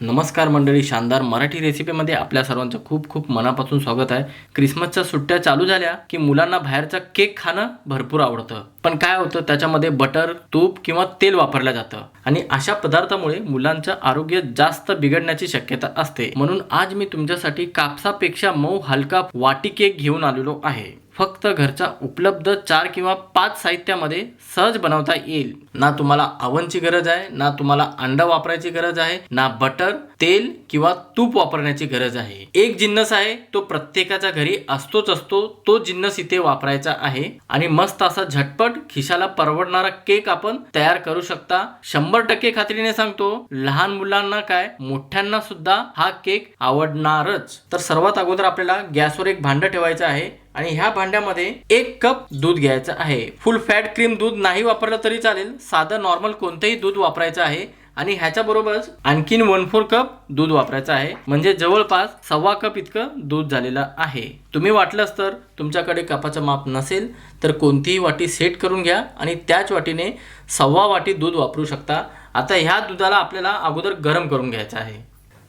नमस्कार मंडळी शानदार मराठी रेसिपीमध्ये आपल्या सर्वांचं खूप खूप मनापासून स्वागत आहे. क्रिसमसच्या सुट्ट्या चालू झाल्या की मुलांना बाहेरचा केक खाणं भरपूर आवडतं. पण काय होतं त्याच्यामध्ये बटर तूप किंवा तेल वापरलं जातं. आणि अशा पदार्थामुळे मुलांचं आरोग्य जास्त बिघडण्याची शक्यता असते. म्हणून आज मी तुमच्यासाठी कापसापेक्षा मऊ हलका वाटी केक घेऊन आलेलो आहे. फक्त घरच्या उपलब्ध चार किंवा पाच साहित्यामध्ये सहज बनवता येईल. ना तुम्हाला आवनची गरज आहे ना तुम्हाला अंडा वापरायची गरज आहे ना बटर तेल किंवा तूप वापरण्याची गरज आहे. एक जिन्नस आहे तो प्रत्येकाच्या घरी असतोच असतो तो जिन्नस इथे वापरायचा आहे. आणि मस्त असा झटपट खिशाला परवडणारा केक आपण तयार करू शकता. शंभर टक्के खात्रीने सांगतो लहान मुलांना काय मोठ्यांना सुद्धा हा केक आवडणारच. तर सर्वात अगोदर आपल्याला गॅसवर एक भांड ठेवायचं आहे आणि ह्या भांड्यामध्ये एक कप दूध घ्यायचं आहे. फुल फॅट क्रीम दूध नाही वापरलं तरी चालेल. साधं नॉर्मल कोणतंही दूध वापरायचं आहे. आणि ह्याच्याबरोबरच आणखीन वन फोर कप दूध वापरायचं आहे. म्हणजे जवळपास सव्वा कप इतकं दूध झालेलं आहे. तुम्ही वाटलंच तर तुमच्याकडे कपाचं माप नसेल तर कोणतीही वाटी सेट करून घ्या आणि त्याच वाटीने सव्वा वाटी दूध वापरू शकता. आता ह्या दुधाला आपल्याला अगोदर गरम करून घ्यायचं आहे.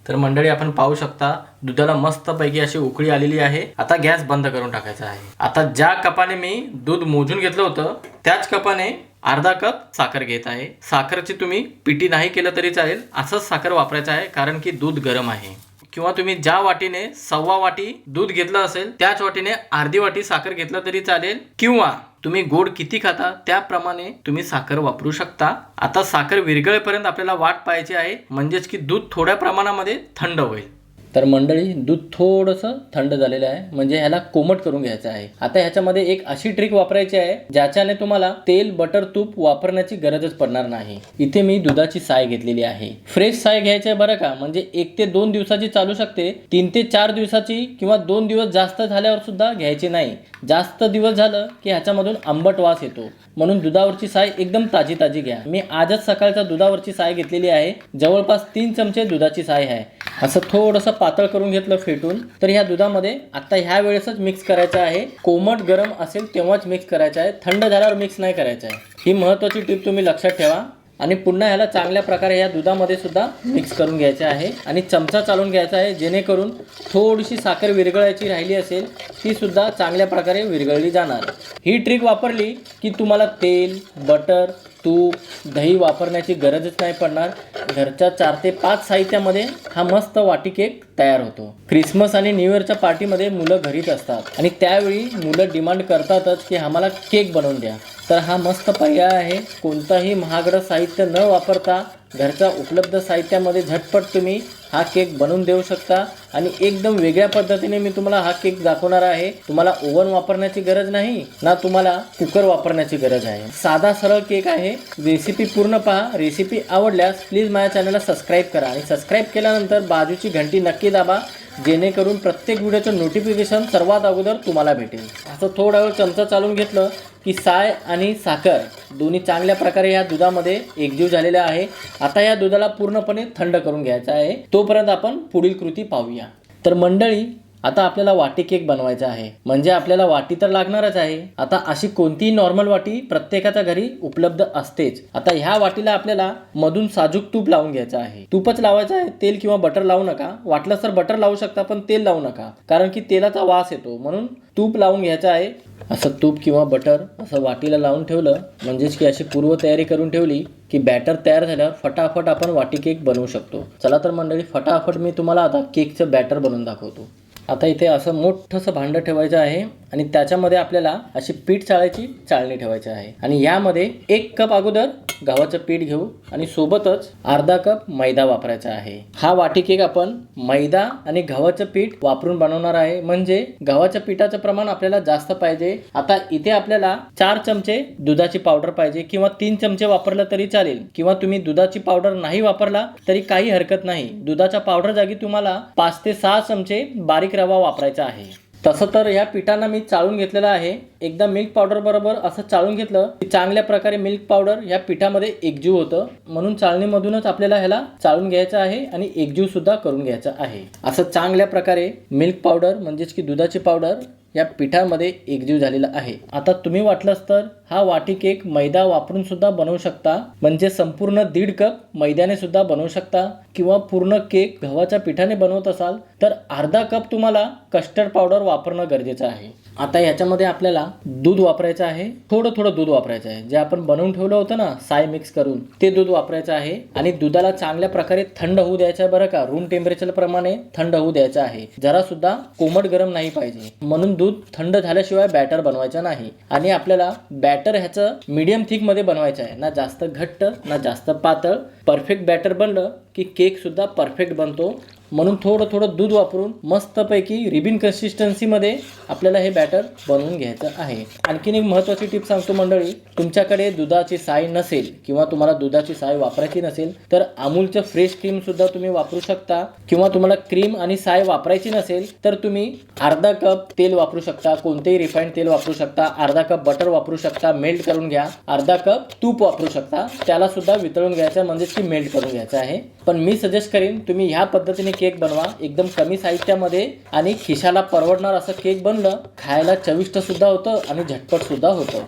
तर मंडळी आपण पाहू शकता दुधाला मस्तपैकी अशी उकळी आलेली आहे. आता गॅस बंद करून टाकायचा आहे. आता ज्या कपाने मी दूध मोजून घेतलं होतं त्याच कपाने अर्धा कप साखर घेत आहे. साखरची तुम्ही पिटी नाही केलं तरी चालेल. असंच साखर वापरायचं आहे कारण की दूध गरम आहे. किंवा तुम्ही ज्या वाटीने सव्वा वाटी दूध घेतलं असेल त्याच वाटीने अर्धी वाटी साखर घेतलं तरी चालेल. किंवा तुम्ही गोड किती खाता त्याप्रमाणे तुम्ही साखर वापरू शकता. आता साखर विरघळेपर्यंत आपल्याला वाट पाहायची आहे म्हणजेच की दूध थोड्या प्रमाणामध्ये थंड होईल. तर मंडळी दूध थोडंसं थंड झालेलं आहे. म्हणजे ह्याला कोमट करून घ्यायचं आहे. आता ह्याच्यामध्ये एक अशी ट्रिक वापरायची आहे ज्याच्याने तुम्हाला तेल बटर तूप वापरण्याची गरजच पडणार नाही. इथे मी दुधाची साय घेतलेली आहे. फ्रेश साय घ्यायची आहे बरं का? म्हणजे एक ते दोन दिवसाची चालू शकते. तीन ते चार दिवसाची किंवा दोन दिवस जास्त झाल्यावर सुद्धा घ्यायची नाही. जास्त दिवस झालं की ह्याच्यामधून आंबट वास येतो. म्हणून दुधावरची साय एकदम ताजी ताजी घ्या. मी आजच सकाळच्या दुधावरची साय घेतलेली आहे. जवळपास तीन चमचे दुधाची साय आहे. असं थोडंसं पातळ करून घेतलं फेटून तर ह्या दुधामध्ये आता ह्या वेळेसच मिक्स करायचं आहे. कोमट गरम असेल तेव्हाच मिक्स करायचं आहे. थंड झाल्यावर मिक्स नाही करायचं आहे. ही महत्त्वाची टिप तुम्ही लक्षात ठेवा. आणि पुन्हा ह्याला चांगल्या प्रकारे या दुधामध्ये सुद्धा मिक्स करून घ्यायचे आहे. आणि चमचा चालून घ्यायचा आहे जेणेकरून थोडीशी साखर विरघळायची राहिली असेल ती सुद्धा चांगल्या प्रकारे विरघळली जाणार. ही ट्रिक वापरली की तुम्हाला तेल बटर तूप दही वापरण्याची गरजच नाही पडणार. घरच्या चार ते पाच साहित्यामध्ये हा मस्त वाटी केक तयार होतो. क्रिसमस आणि न्यू इयरच्या पार्टीमध्ये मुलं घरीच असतात. आणि त्यावेळी मुलं डिमांड करतातच की आम्हाला केक बनवून द्या. तर हा मस्त पर्याय आहे. कोणताही महागडं साहित्य न वापरता घरच्या उपलब्ध साहित्यामध्ये झटपट तुम्ही हा केक बनवून देऊ शकता आणि एकदम वेगळ्या पद्धतीने मी तुम्हाला हा केक दाखवणार आहे. तुम्हाला ओव्हन वापरण्याची गरज नाही ना तुम्हाला कुकर वापरण्याची गरज आहे. साधा सरळ केक आहे. रेसिपी पूर्ण पहा. रेसिपी आवडल्यास प्लीज माझ्या चॅनलला सबस्क्राईब करा आणि सबस्क्राईब केल्यानंतर बाजूची घंटी नक्की दाबा जेणेकरून प्रत्येक व्हिडिओचं नोटिफिकेशन सर्वात अगोदर तुम्हाला भेटेल. असं थोडा वेळ चमचा चालून घेतलं की साय आणि साखर दोन्ही चांगल्या प्रकारे या दुधामध्ये एकजीव झालेल्या आहे. आता या दुधाला पूर्णपणे थंड करून घ्यायचा आहे. तोपर्यंत आपण पुढील कृती पाहूया. तर मंडळी आता आपल्याला वाटी केक बनवायचा आहे. म्हणजे आपल्याला वाटी तर लागणारच आहे. आता अशी कोणतीही नॉर्मल वाटी प्रत्येकाच्या घरी उपलब्ध असतेच. आता ह्या वाटीला आपल्याला मधून साजूक तूप लावून घ्यायचं आहे. तूपच लावायचं आहे. तेल किंवा बटर लावू नका. वाटलं तर बटर लावू शकता पण तेल लावू नका. कारण की तेलाचा वास येतो. म्हणून तूप लावून घ्यायचं आहे. असं तूप किंवा बटर असं वाटीला लावून ठेवलं म्हणजेच की अशी पूर्वतयारी करून ठेवली की बॅटर तयार झाल्यावर फटाफट आपण वाटी केक बनवू शकतो. चला तर मंडळी फटाफट मी तुम्हाला आता केकचं बॅटर बनवून दाखवतो. आता इथे असं मोठंसं भांडं ठेवायचं आहे. आणि त्याच्यामध्ये आपल्याला अशी पीठ चाळायची चाळणी ठेवायची आहे. आणि यामध्ये एक कप अगोदर गव्हाचं पीठ घेऊ आणि सोबतच अर्धा कप मैदा वापरायचा आहे. हा वाटी केक आपण मैदा आणि गव्हाचं पीठ वापरून बनवणार आहे. म्हणजे गव्हाच्या पिठाचं प्रमाण आपल्याला जास्त पाहिजे. आता इथे आपल्याला चार चमचे दुधाची पावडर पाहिजे किंवा तीन चमचे वापरलं तरी चालेल. किंवा तुम्ही दुधाची पावडर नाही वापरला तरी काही हरकत नाही. दुधाच्या पावडर जागी तुम्हाला पाच ते सहा चमचे बारीक रवा वापरायचा आहे. तसं तर ह्या पिठांना मी चाळून घेतलेलं आहे. एकदा मिल्क पावडर बरोबर असं चाळून घेतलं की चांगल्या प्रकारे मिल्क पावडर ह्या पिठामध्ये एकजीव होतं. म्हणून चाळणीमधूनच आपल्याला ह्याला चाळून घ्यायचं आहे आणि एकजीव सुद्धा करून घ्यायचं आहे. असं चांगल्या प्रकारे मिल्क पावडर म्हणजेच की दुधाची पावडर या पिठामध्ये एकजीव झालेला आहे. आता तुम्ही वाटलंच तर हा वाटी केक मैदा वापरून सुद्धा बनवू शकता. म्हणजे संपूर्ण दीड कप मैद्याने सुद्धा बनवू शकता. किंवा पूर्ण केक गव्हाच्या पिठाने बनवत असाल तर अर्धा कप तुम्हाला कस्टर्ड पावडर वापरणं गरजेचं आहे. आता याच्यामध्ये आपल्याला दूध वापरायचं आहे. थोडं थोडं दूध वापरायचं आहे. जे आपण बनवून ठेवलं होतं ना साय मिक्स करून ते दूध वापरायचं आहे. आणि दुधाला चांगल्या प्रकारे थंड होऊ द्यायचं आहे बरं का. रूम टेम्परेचर प्रमाणे थंड होऊ द्यायचं आहे. जरा सुद्धा कोमट गरम नाही पाहिजे. म्हणून दूध थंड झाल्याशिवाय बॅटर बनवायचं नाही. आणि आपल्याला बॅटर ह्याचं मीडियम थिकमध्ये बनवायचं आहे. ना जास्त घट्ट ना जास्त पातळ. परफेक्ट बॅटर बनलं की केक सुद्धा परफेक्ट बनतो. म्हणून थोडं थोडं दूध वापरून मस्तपैकी रिबिन कन्सिस्टन्सीमध्ये आपल्याला हे बॅटर बनवून घ्यायचं आहे. आणखीन एक महत्त्वाची टिप सांगतो मंडळी तुमच्याकडे दुधाची साय नसेल किंवा तुम्हाला दुधाची साय वापरायची नसेल तर अमूलचं फ्रेश क्रीम सुद्धा तुम्ही वापरू शकता. किंवा तुम्हाला क्रीम आणि साय वापरायची नसेल तर तुम्ही अर्धा कप तेल वापरू शकता कोणतेही रिफाईंड तेल वापरू शकता अर्धा कप बटर वापरू शकता मेल्ट करून घ्या. अर्धा कप तूप वापरू शकता त्याला सुद्धा वितळून घ्यायचं म्हणजेच की मेल्ट करून घ्यायचं आहे. पण मी सजेस्ट करीन तुम्ही ह्या पद्धतीने केक बनवा. एकदम कमी साहित्यामध्ये आणि खिशाला परवडणार असं केक बनलं खायला चविष्ट सुद्धा होतं आणि झटपट सुद्धा होतं.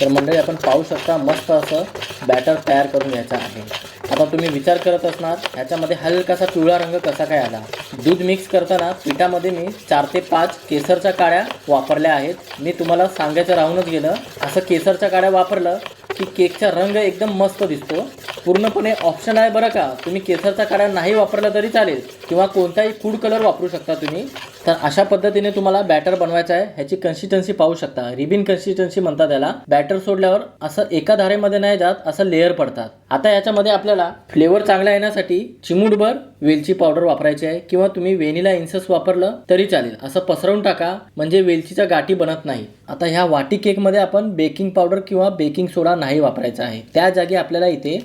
तर मंडळी आपण पाहू शकता मस्त असं बॅटर तयार करून घ्यायचं आहे. आता तुम्ही विचार करत असणार ह्याच्यामध्ये हलकासा पिवळा रंग कसा काय आला? दूध मिक्स करताना पिठामध्ये मी चार ते पाच केसरच्या काड्या वापरल्या आहेत. मी तुम्हाला सांगायचं राहूनच गेलं असं केसरच्या काड्या वापरलं की केकचा रंग एकदम मस्त दिसतो. पूर्णपणे ऑप्शन आहे बरं का. तुम्ही केसरचा काढा नाही वापरला तरी चालेल. किंवा कोणताही फूड कलर वापरू शकता तुम्ही. तर अशा पद्धतीने तुम्हाला बॅटर बनवायचं आहे. ह्याची कन्सिस्टन्सी पाहू शकता. रिबिन कन्सिस्टन्सी म्हणतात त्याला बॅटर सोडल्यावर असं एका धारेमध्ये नाही जात असं लेअर पडतात. आता याच्यामध्ये आपल्याला फ्लेवर चांगला येण्यासाठी चिमूटभर वेलची पावडर वापरायची आहे. किंवा तुम्ही वेनिला इन्सस वापरलं तरी चालेल. असं पसरवून टाका म्हणजे वेलचीच्या गाठी बनत नाही. आता ह्या वाटी केकमध्ये आपण बेकिंग पावडर किंवा बेकिंग सोडा नाही वापरायचा आहे. त्या जागी आपल्याला इथे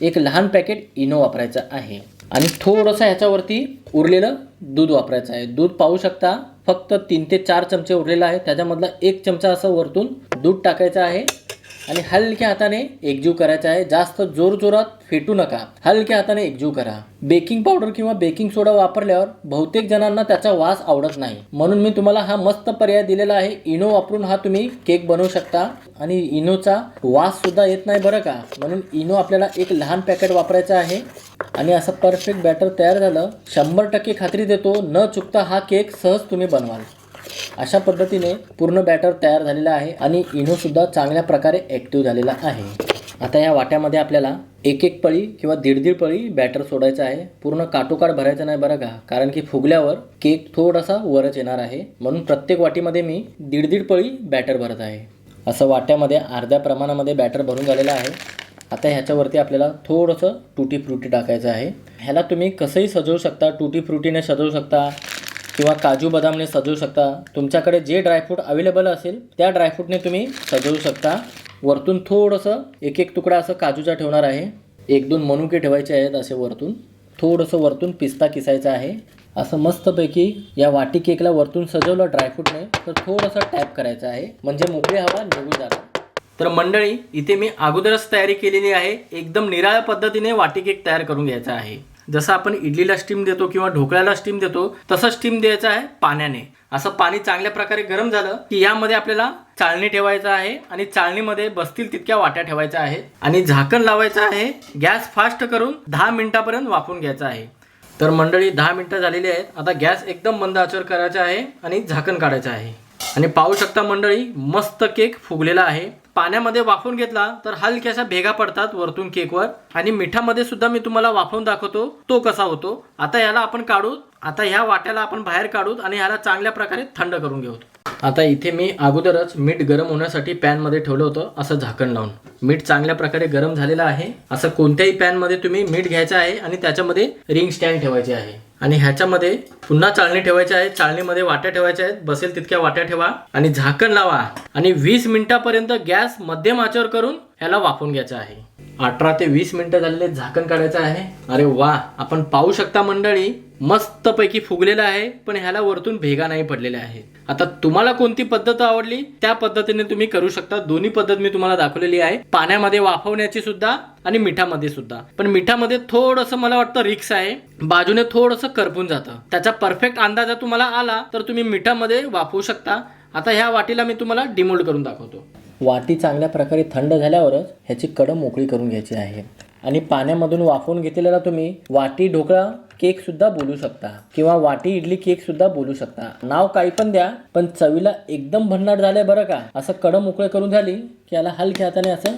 एक लहान पॅकेट इनो वापरायचं आहे. आणि थोडंसं ह्याच्यावरती उरलेलं दूध वापरायचं आहे. दूध पाहू शकता फक्त तीन ते चार चमचे उरलेलं आहे. त्याच्यामधला एक चमचा असं वरतून दूध टाकायचं आहे. आणि हलक्या हाताने एकजीव करायचा आहे. जास्त जोर जोरात फेटू नका. हलक्या हाताने एकजीव करा. बेकिंग पावडर किंवा बेकिंग सोडा वापरल्यावर बहुतेक जणांना त्याचा वास आवडत नाही. म्हणून मी तुम्हाला हा मस्त पर्याय दिलेला आहे. इनो वापरून हा तुम्ही केक बनवू शकता. आणि इनोचा वास सुद्धा येत नाही बरं का. म्हणून इनो आपल्याला एक लहान पॅकेट वापरायचं आहे. आणि असं परफेक्ट बॅटर तयार झालं. शंभर टक्के खात्री देतो. न चुकता हा केक सहज तुम्ही बनवाल. अशा पद्धतीने पूर्ण बॅटर तयार झालेला आहे आणि इनोसुद्धा चांगल्या प्रकारे ॲक्टिव्ह झालेला आहे. आता या वाट्यामध्ये आपल्याला एक एक पळी किंवा दीड दीड पळी बॅटर सोडायचं आहे. पूर्ण काटोकाट भरायचं नाही बरं का? कारण की फुगल्यावर केक थोडासा वरच येणार आहे. म्हणून प्रत्येक वाटीमध्ये मी दीड दीड पळी बॅटर भरत आहे. असं वाट्यामध्ये अर्ध्या प्रमाणामध्ये बॅटर भरून झालेलं आहे. आता ह्याच्यावरती आपल्याला थोडंसं टुटी फ्रुटी टाकायचं आहे. ह्याला तुम्ही कसंही सजवू शकता टुटी फ्रुटीने सजवू शकता. किंवा काजू बदामने सजवू शकता. तुमच्याकडे जे ड्रायफ्रूट अवेलेबल असेल त्या ड्रायफ्रूटने तुम्ही सजवू शकता. वरतून थोडंसं एक एक तुकडा असं काजूचा ठेवणार आहे. एक दोन मनुके ठेवायचे आहेत असे वरतून. थोडंसं वरतून पिस्ता किसायचा आहे. असं मस्तपैकी या वाटी केकला वरतून सजवलं ड्रायफ्रूटने तर थोडंसं टॅप करायचं आहे. म्हणजे मोकळी हवा निघून जाणार तर मंडळी इथे मी अगोदरच तयारी केलेली आहे. एकदम निराळ्या पद्धतीने वाटी केक तयार करून घ्यायचा आहे. जसं आपण इडलीला स्टीम देतो किंवा ढोकळ्याला स्टीम देतो तसं स्टीम द्यायचं आहे पाण्याने. असं पाणी चांगल्या प्रकारे गरम झालं की यामध्ये आपल्याला चाळणी ठेवायचं आहे आणि चाळणीमध्ये बसतील तितक्या वाट्या ठेवायच्या आहे आणि झाकण लावायचं आहे गॅस फास्ट करून दहा मिनिटापर्यंत वाफून घ्यायचा आहे. तर मंडळी दहा मिनटं झालेली आहेत. आता गॅस एकदम मंद आचर करायचा आहे आणि झाकण काढायचं आहे. आणि पाहू शकता मंडळी मस्त केक फुगलेला आहे. पाण्यामध्ये वाफवून घेतला तर हलक्याशा भेगा पडतात वरतून केकवर. आणि मिठामध्ये सुद्धा मी तुम्हाला वाफवून दाखवतो तो कसा होतो. आता याला आपण काढू आता ह्या वाट्याला आपण बाहेर काढूत आणि ह्याला चांगल्या प्रकारे थंड करून घेऊ. आता इथे मी अगोदरच मीठ गरम होण्यासाठी पॅनमध्ये ठेवलं होतं असं झाकण लावून. मीठ चांगल्या प्रकारे गरम झालेलं आहे. असं कोणत्याही पॅनमध्ये तुम्ही मीठ घ्यायचं आहे आणि त्याच्यामध्ये रिंग स्टँड ठेवायचे आहे. आणि ह्याच्यामध्ये पुन्हा चाळणी ठेवायची आहे. चाळणीमध्ये वाट्या ठेवायच्या आहेत. बसेल तितक्या वाट्या ठेवा आणि झाकण लावा आणि वीस मिनिटापर्यंत गॅस मध्यम आचर करून ह्याला वाफवून घ्यायचा आहे. अठरा ते वीस मिनिटं झालेले झाकण काढायचं आहे. अरे वा आपण पाहू शकता मंडळी मस्तपैकी फुगलेलं आहे पण ह्याला वरतून भेगा नाही पडलेल्या आहेत. आता तुम्हाला कोणती पद्धत आवडली? त्या पद्धतीने तुम्ही करू शकता. दोन्ही पद्धत मी तुम्हाला दाखवलेली आहे. पाण्यामध्ये वाफवण्याची सुद्धा आणि मिठामध्ये सुद्धा. पण मिठामध्ये थोडंसं मला वाटतं रिक्स आहे. बाजूने थोडंसं करपून जातं. त्याचा परफेक्ट अंदाज तुम्हाला आला तर तुम्ही मिठामध्ये वाफवू शकता. आता ह्या वाटीला मी तुम्हाला डिमोल्ड करून दाखवतो. वाटी चांगल्या प्रकारे थंड झाल्यावरच ह्याची कडं मोकळी करून घ्यायची आहे. आणि पाण्यामधून वाफवून घेतलेला तुम्ही वाटी ढोकळा केक सुद्धा बोलू शकता. किंवा वाटी इडली केक सुद्धा बोलू शकता. नाव काही पण द्या पण चवीला एकदम भन्नाट झालंय बरं का? असं कडं मोकळे करून झाली की याला हलक्या हाताने असं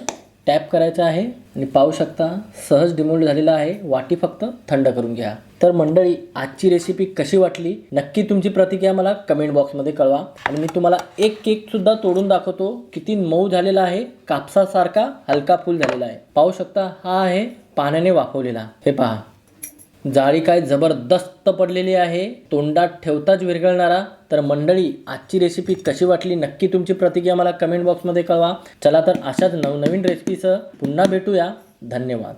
टॅप करायचं आहे. आणि पाहू शकता सहज डिमोल्ड झालेला आहे. वाटी फक्त थंड करून घ्या. तर मंडळी आजची रेसिपी कशी वाटली? नक्की तुमची प्रतिक्रिया मला कमेंट बॉक्समध्ये कळवा. आणि मी तुम्हाला एक केकसुद्धा तोडून दाखवतो. किती मऊ झालेला आहे. कापसासारखा हलका फुल झालेला आहे. पाहू शकता हा आहे पाण्याने वाफवलेला. हे पहा. जाळी काय जबरदस्त पडलेली आहे. तोंडात ठेवताच विरघळणारा. तर मंडळी आजची रेसिपी कशी वाटली? नक्की तुमची प्रतिक्रिया मला कमेंट बॉक्समध्ये कळवा. चला तर अशाच नवनवीन रेसिपीसह पुन्हा भेटूया. धन्यवाद.